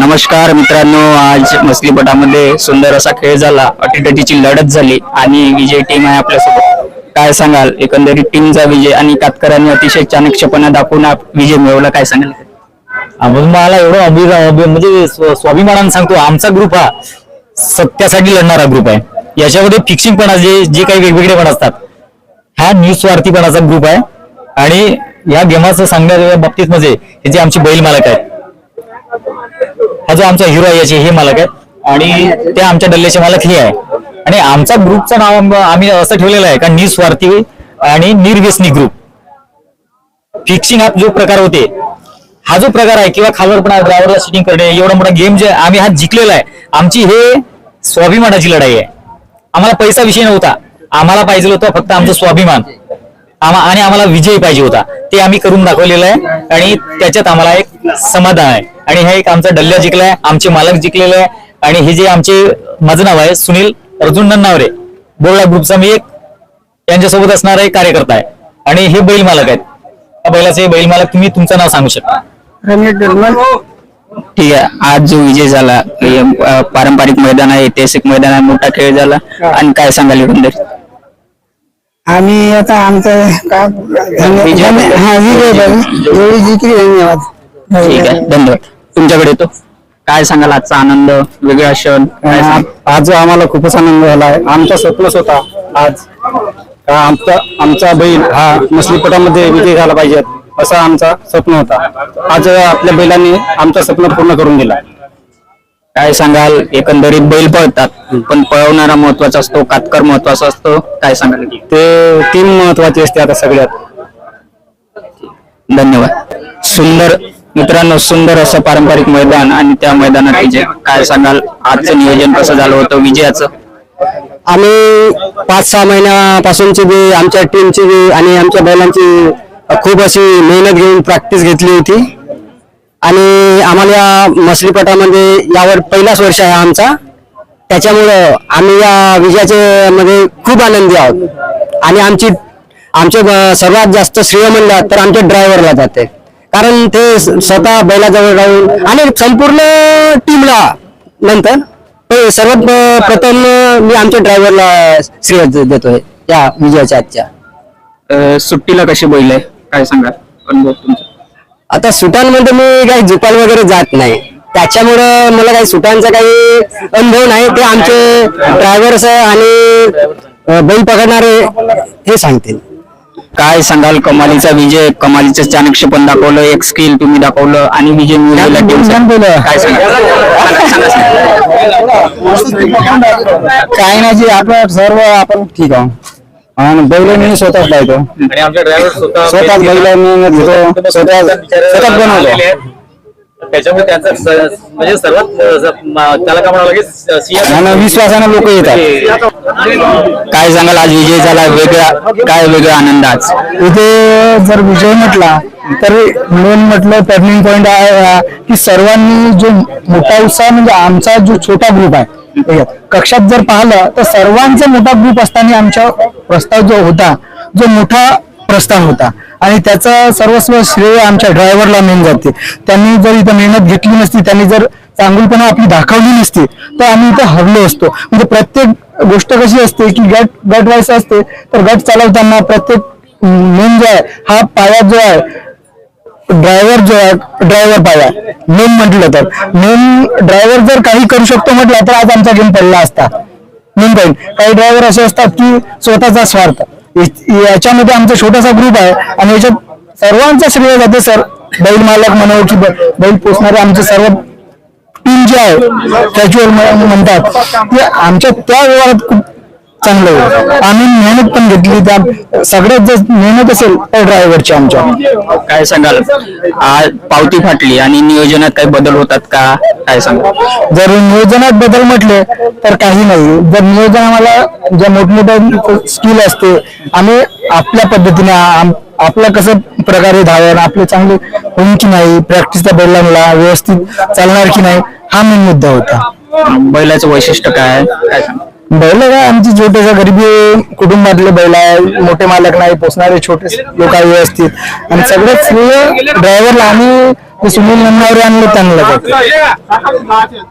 नमस्कार मित्रांनो आज मसलीपटामध्ये सुंदर असा खेळ झाला. अटीटटीची लढत झाली आणि विजय टीम आहे आपल्यासोबत. काय सांगाल? एकंदरीत टीमचा विजय आणि कातकरांनी अतिशय चाणक्षपणा दाखवून विजय मिळवला. काय सांगाल? आपण मला एवढं अभि अभि- म्हणजे स्व- स्वाभिमानाने सांगतो आमचा ग्रुप हा सत्यासाठी लढणारा ग्रुप आहे. याच्यामध्ये फिक्सिंगपणा जे जे काही वेगवेगळेपण असतात हा निस्वार्थीपणाचा ग्रुप आहे. आणि या गेमाचं सांगण्याच्या बाबतीत म्हणजे हे जे आमचे बैल मालक आहेत हा जो आमचा हिरो आहे याचे हे मालक आहेत आणि ते आमच्या डल्ल्याचे मालक हे आहे. आणि आमचा ग्रुपचं नाव आम्ही असं ठेवलेलं आहे का निस्वार्थी आणि निर्व्यसनी ग्रुप फिक्सिंग हा जो प्रकार होते हा जो प्रकार आहे किंवा खालवरपणा ड्रायव्हरला शूटिंग करणे एवढा मोठा गेम जे आम्ही हा जिंकलेला आहे आमची हे स्वाभिमानाची लढाई आहे. आम्हाला पैसा विषय नव्हता. आम्हाला पाहिजे होतं फक्त आमचं स्वाभिमान. आम्हा आणि आम्हाला विजय पाहिजे होता. ते आम्ही करून दाखवलेलं आहे आणि त्याच्यात आम्हाला एक समाधान आहे. आणि हे एक आमचा डल्ल्या जिंकलाय आमचे मालक जिंकलेले आहे. आणि हे जे आमचे माझं नाव आहे सुनील अर्जुन नन्नावरे. बोर्डा ग्रुपचा मी एक त्यांच्यासोबत असणारा एक कार्यकर्ता आहे. आणि हे बैल मालक आहेत. त्या बैलाचे बैल मालक तुम्ही तुमचं नाव सांगू शकता. ठीक आहे. आज जो विजय झाला हे, पारंपरिक मैदान आहे ऐतिहासिक मैदान आहे मोठा खेळ झाला. आणि काय सांगाल आम्ही आता आमचं का विजय. हा विजय बाबू एवढी जिंकली धन्यवाद. ठीक आहे धन्यवाद. तुमच्याकडे येतो. काय सांगाल आजचा आनंद वेगळा क्षण काय सांगाल? आज आम्हाला खूपच आनंद झाला आहे आमचा स्वप्नच होता आज का आमचा आमचा बैल हा मछलीपटामध्ये विजय झाला पाहिजे असा आमचा स्वप्न होता. आज आपल्या बैलांनी आमचं स्वप्न पूर्ण करून दिला. काय सांगाल? एकंदरीत बैल पळतात पण पळवणारा महत्त्वाचा असतो कातकर महत्त्वाचा असतो काय सांगाल ते टीम महत्वाची असते आता सगळ्यात. धन्यवाद. सुंदर मित्रांनो सुंदर असं पारंपरिक मैदान आणि त्या मैदानात विजय. काय सांगाल? आजचं नियोजन कसं झालं होतं विजयाचं? आम्ही पाच सहा महिन्यापासूनची बी आमच्या टीमची बी आणि आमच्या बैलांची खूप अशी मेहनत घेऊन प्रॅक्टिस घेतली होती. आणि आम्हाला या मछलीपटामध्ये म्हणजे यावर पहिलाच वर्ष आहे आमचा. त्याच्यामुळं आम्ही या विजयाचे मध्ये खूप आनंदी आहोत. आणि आमची आमचे सर्वात जास्त श्रेय म्हणलं तर आमच्या ड्रायव्हरला जाते. कारण ते स्वतः बैलाजवळ राहून आणि संपूर्ण टीमला नंतर सर्वात प्रथम मी आमच्या ड्रायव्हरला श्रेय देतोय या विजयाच्या आजच्या. सुट्टीला कशी बैल आहे? काय सांगा अनुभव तुमचा? आता सुटांमध्ये मी काही झुपाल वगैरे जात नाही. त्याच्यामुळं मला काही सुटांचा काही अनुभव नाही. ते आमचे ड्रायव्हर्स आणि बैल पकडणारे हे सांगतील. काय सांगाल? कमालीचा विजय कमालीचं चाणक्य पण दाखवलं एक स्किल तुम्ही दाखवलं आणि विजय मिळवला काय सांगाल? काय नाही जी आपण सर्व आपण ठीक आहोत. आणि बैल मी स्वतःच लावतो आणि आमचे ड्रायव्हर स्वतः स्वतःच बैल मेहनत घेतो स्वतः स्वतःच बनवतो. त्याच्यामुळे त्यांचा स- म्हणजे सर्वात अ, स- म- त्याला काय म्हणावं लागेल? सिंह आणि विश्वासाने लोक येतात. काय सांगाल? आज विजय झाला वेगळा काय वेगळा आनंद आज? इथे जर विजय म्हटला तर मेन म्हटलं टर्निंग पॉइंट आहे हा की सर्वांनी जो मोठा उत्साह म्हणजे आमचा जो छोटा ग्रुप आहे. कक्षात जर पाहिलं तर सर्वांचा मोठा ग्रुप असताना आमचा प्रस्ताव जो होता जो मोठा प्रस्ताव होता. आणि त्याचं सर्वस्व श्रेय आमच्या ड्रायव्हरला मेन जाते. त्यांनी जर इथं मेहनत घेतली नसती त्यांनी जर चांगुलपणा आपली दाखवली नसती तर आम्ही इथं हरलो असतो. म्हणजे प्रत्येक गोष्ट कशी असते की गट गट व्हायचं असते तर गट चालवताना प्रत्येक मेन जो आहे हा पाया जो आहे ड्रायव्हर जो आहे ड्रायव्हर पाया. मेन म्हटलं तर. मेन ड्रायव्हर जर काही करू शकतो म्हटलं तर आज आमचा गेम पडला असता. मेन काही ड्रायव्हर असे असतात की स्वतःचा स्वार्थ. याच्यामध्ये आमचा छोटासा ग्रुप आहे आणि याच्यात सर्वांचा श्रेय जाते सर. बैल मालक म्हणो की बैल पोचणारे आमचे सर्व टीम जे आहे कॅज्युअल म्हणतात. ते आमच्या त्या व्यवहारात खूप चांगलं आहे. आम्ही मेहनत पण घेतली. त्या सगळ्यात जास्त मेहनत असेल तर ड्रायव्हरची आमच्या. काय सांगाल? आज पावती फाटली आणि नियोजनात काही बदल होतात का? काय सांगाल? जर नियोजनात बदल म्हटले तर काही नाही. जर नियोजन आम्हाला ज्या मोठमोठ्या स्किल असते आम्ही आपल्या पद्धतीने आम- आपलं कसं प्रकारे धावण आपले चांगले होईल की नाही प्रॅक्टिस बैलांना व्यवस्थित चालणार की नाही हा मेन मुद्दा होता. बैलाचं वैशिष्ट्य काय? काय सांगाल? बैल काय आमची छोटेशा गरीबी कुटुंबातले बैल आहे मोठे मालक नाही पोचणारे छोटे लोक व्यवस्थित आणि सगळेच ड्रायव्हरला ते सुनील नन्नावरे आणले त्यांना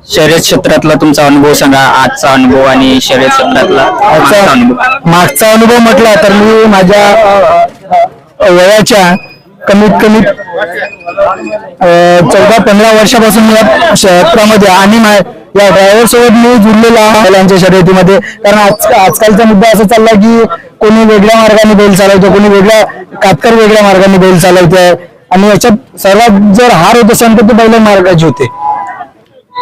शर्यत क्षेत्रातला तुमचा अनुभव सांगा आजचा अनुभव आणि शर्यत क्षेत्रातला आजचा अनुभव. मागचा अनुभव म्हटला तर मी माझ्या वयाच्या कमीत कमी चौदा पंधरा वर्षापासून या क्षेत्रामध्ये आणि मा- या ड्रायव्हर सोबत मी जुडलेला आहे बैलांच्या शर्यतीमध्ये. कारण आज आजकालचा मुद्दा असा चालला की कोणी वेगळ्या मार्गाने बैल चालवतो कोणी वेगळ्या कातकर वेगळ्या मार्गाने बैल चालवतोय. आणि याच्यात सर्वात जर हार होत असेल तर ते बैल मार्गाची होते.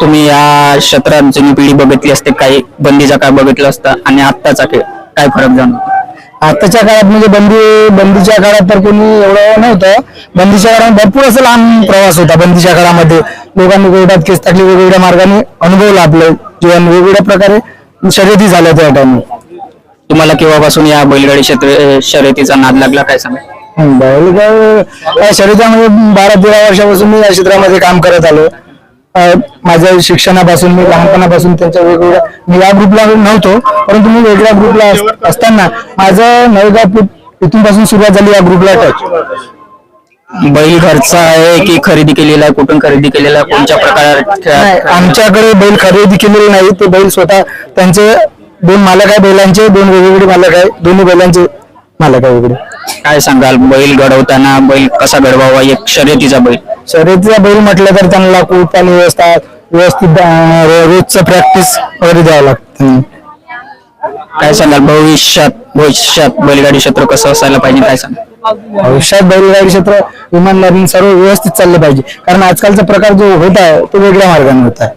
तुम्ही या क्षेत्रात जुनी पिढी बघितली असते काही बंदीचा काय बघितलं असतं आणि आत्ताचा खेळ काय फरक जाणवतो? आताच्या काळात म्हणजे बंदी बंदीच्या काळात तर कोणी एवढं नव्हतं. बंदीच्या काळात भरपूर असं लांब प्रवास होता बंदीच्या काळामध्ये. लोकांनी कोर्टात केस टाकली वेगवेगळ्या मार्गाने अनुभवलं आपलं जीवन वेगवेगळ्या प्रकारे शर्यती झाल्या त्या टाइमला तुम्हाला केव्हापासून या बैलगाडी क्षेत्र शर्यतीचा नाद लागला काय सांगा? बैलगाड या शर्यतीमध्ये बारा तेरा वर्षापासून मी या क्षेत्रामध्ये काम करत आलो. माझ्या शिक्षणापासून मी लहानपणापासून त्यांच्या वेगवेगळ्या मी या ग्रुपला नव्हतो परंतु मी वेगळ्या ग्रुपला अस- असताना माझं नवगाव इथून पासून सुरुवात झाली या ग्रुपला टच बैल घरचा आहे की खरेदी केलेला आहे कुठून खरेदी केलेला आहे कोणत्या नाही प्रकारात आमच्याकडे बैल खरेदी केलेले नाही ते बैल स्वतः त्यांचे दोन मालक आहे बैलांचे दोन वेगवेगळे मालक आहे दोन्ही बैलांचे मालक आहे वेगळे काय सांगाल बैल घडवताना बैल कसा घडवावा एक शर्यतीचा बैल. शर्यतीचा बैल म्हटलं तर त्यांना आणि व्यवस्था व्यवस्थित रोजचं प्रॅक्टिस वगैरे द्यावं लागतं. काय सांगाल? भविष्यात भविष्यात बैलगाडी क्षेत्र कसं असायला पाहिजे? काय सांगा भविष्यात बैलगाडी क्षेत्र इमानदारीने सर्व व्यवस्थित चालले पाहिजे. कारण आजकालचा प्रकार जो होत आहे तो वेगळ्या मार्गाने होत आहे.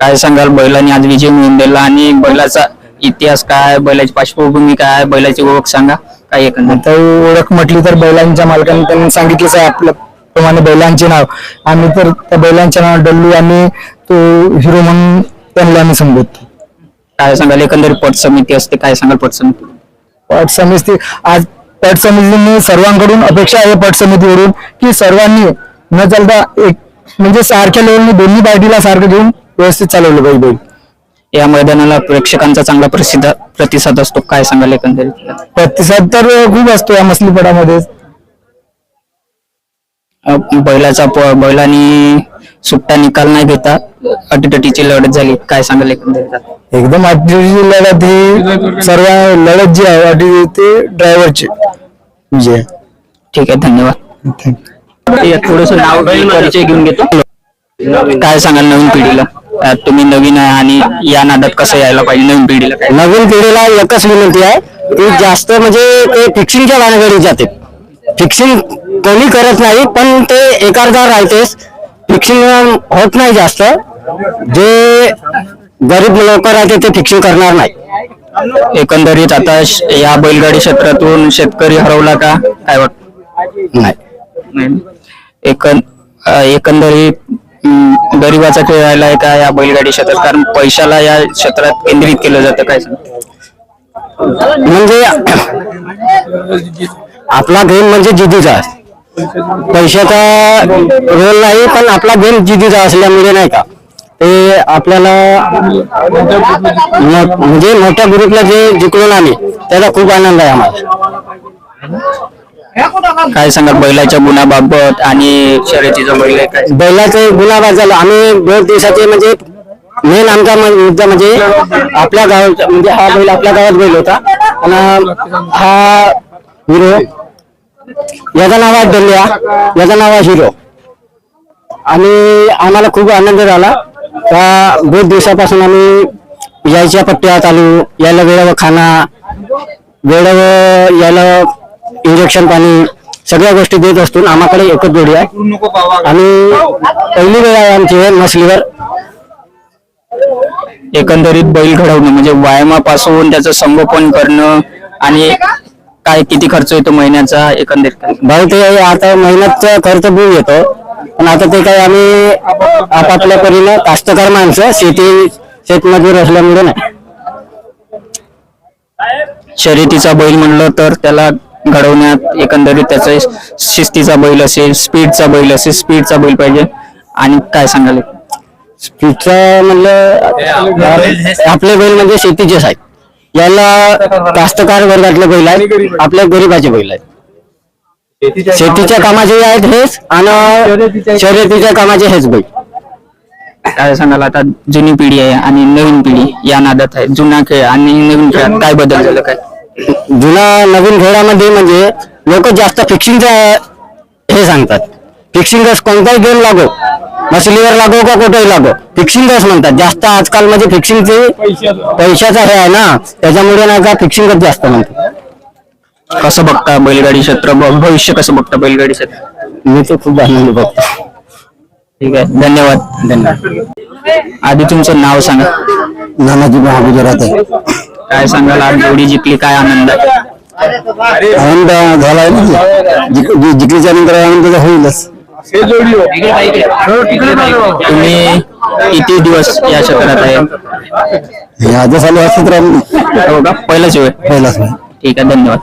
काय सांगाल? बैलांनी आज विजय मिळवून दिला आणि बैलाचा इतिहास काय बैलाची पार्श्वभूमी काय बैलाची ओळख सांगा. काय एकंदर ओळख म्हटली तर बैलांच्या मालकाने त्यांनी सांगितलंच आहे आपल्या प्रमाणे बैलांचे नाव. आम्ही तर त्या बैलांचे नाव डल्लू आणि तो हिरो म्हणून त्यांना आम्ही संबोधतो. काय सांगाल? एकंदरीत पट समिती असते काय सांगाल पट समिती? पट समिती आज पट समितीने सर्वांकडून अपेक्षा आहे पट समितीवरून की सर्वांनी न चालता एक म्हणजे सारख्या लेवलने दोन्ही पार्टीला सारखं घेऊन व्यवस्थित चालवलं पाहिजे बैल. या मैदानाला प्रेक्षकांचा चांगला प्रसिद्ध प्रतिसाद असतो काय सांगाल एकंदरीत? प्रतिसाद तर खूप असतो या मसलीपटामध्ये. अं, बैलाचा बैलांनी सुट्टा निकाल नाही घेता. अटीतटीची लढत झाली. काय सांगाल एकंदरीत? एकदम अटीची लढत ही सर्व लढत जी आहे अटी ते ड्रायव्हरची विजय ठीक आहे धन्यवाद. थोडस नाव परिचय घेऊन घेतो. काय सांगाल नवीन पिढीला? तुम्ही नवीन आहे आणि या नादात कसं यायला पाहिजे नवीन पिढीला नवीन पिढीला एकच विनंती आहे की जास्त म्हणजे ते फिक्सिंगच्या भानगडीत जाते. फिक्सिंग कोणी करत नाही पण ते एकारदार राहतेच फिक्सिंग होत नाही जास्त. जे गरीब लोक राहते ते फिक्सिंग करणार नाही. एकंदरीत आता या बैलगाडी क्षेत्रातून शेतकरी हरवला का? काय वाटत नाही. एकं एकंदरीत गरिबाचा खेळ राहिला आहे का या बैलगाडी क्षेत्रात? कारण पैशाला या क्षेत्रात केंद्रित केलं जातं काय म्हणजे आपला गेम म्हणजे जिद्दीचा पैशाचा रोल नाही पण आपला गेम जिद्दीचा असल्यामुळे नाही का? ते आपल्याला म- म्हणजे मोठ्या ग्रुपला जे जिंकून आले त्याचा खूप आनंद आहे आम्हाला. काय सांगा बैलाच्या गुणाबाबत आणि शर्यतीचा बैल आहे काय? बैलाचे झालं. आम्ही दोन दिवसाचे म्हणजे मेन आमचा मुद्दा म्हणजे आपल्या गावाचा म्हणजे हा बैल आपल्या गावात बैल होता. आणि हा हिरो याचं नाव आहे डल्ल्या याचं नाव आहे हिरो. आणि आम्हाला खूप आनंद झाला. त्या दोन दिवसापासून आम्ही यायच्या पट्ट्या चालू यायला वेळेवर खाना वेळेवर यायला इंजेक्शन पाणी सगळ्या गोष्टी देत असतो आम्हाकडे एकच जोडी आहे. आणि पहिली वेळ आहे आमची मसलीवर एकंदरीत बैल घडवणं म्हणजे व्यायामापासून त्याचं संगोपन करणं आणि काय किती खर्च येतो महिन्याचा एकंदरीत काय? भाऊ ते आता महिन्याचा खर्च बूळ येतो. पण आता ते काही आम्ही आपापल्या परीनं कास्तकार माणसं शेती शेतमजूर असल्यामुळे नाही. शर्यतीचा बैल म्हणलं तर त्याला घडवण्यात एकंदरीत त्याचं शिस्तीचा बैल असेल स्पीडचा बैल असेल स्पीडचा बैल पाहिजे. आणि काय सांगाल? पिझ्झा म्हणलं आपले बैल म्हणजे शेतीचेच आहेत. याला कास्तकार वर्गातले बैल आहेत आपल्या गरीबाचे बैल आहेत. शेतीच्या कामाचे आहेत. हेच आणि शर्यतीच्या कामाचे हेच बैल. काय सांगाल आता जुनी पिढी आहे आणि नवीन पिढी या नादात आहे. जुना खेळ आणि नवीन खेळात काय बदल झालं काय? जुना नवीन खेळामध्ये म्हणजे लोक जास्त फिक्सिंगचं हे सांगतात. फिक्सिंगच कोणताही गेम लागो. मछलीवर लागो का कुठेही लागो? फिक्सिंगच म्हणतात? जास्त आजकाल म्हणजे फिक्सिंगचे पैशाचा हे आहे ना? त्याच्यामुळे नाही का फिक्सिंगच जास्त म्हणतात? कसं बघता बैलगाडी क्षेत्र? भ- भविष्य कसं बघता बैलगाडी क्षेत्र? मी तर खूप आनंद बघतो. ठीक आहे. धन्यवाद. धन्यवाद. आधी तुमचं नाव सांगा. नानाजी महागुजरात आहे. काय सांगाल? आज जोडी जिंकली काय आनंद? आनंद झालाय ना? जिंकलीच्या नंतर आनंद होईलच. तुम्ही किती दिवस या क्षेत्रात आहे? हे क्षेत्रामध्ये हो का पहिलाच वेळ. पहिलाच ठीक आहे धन्यवाद.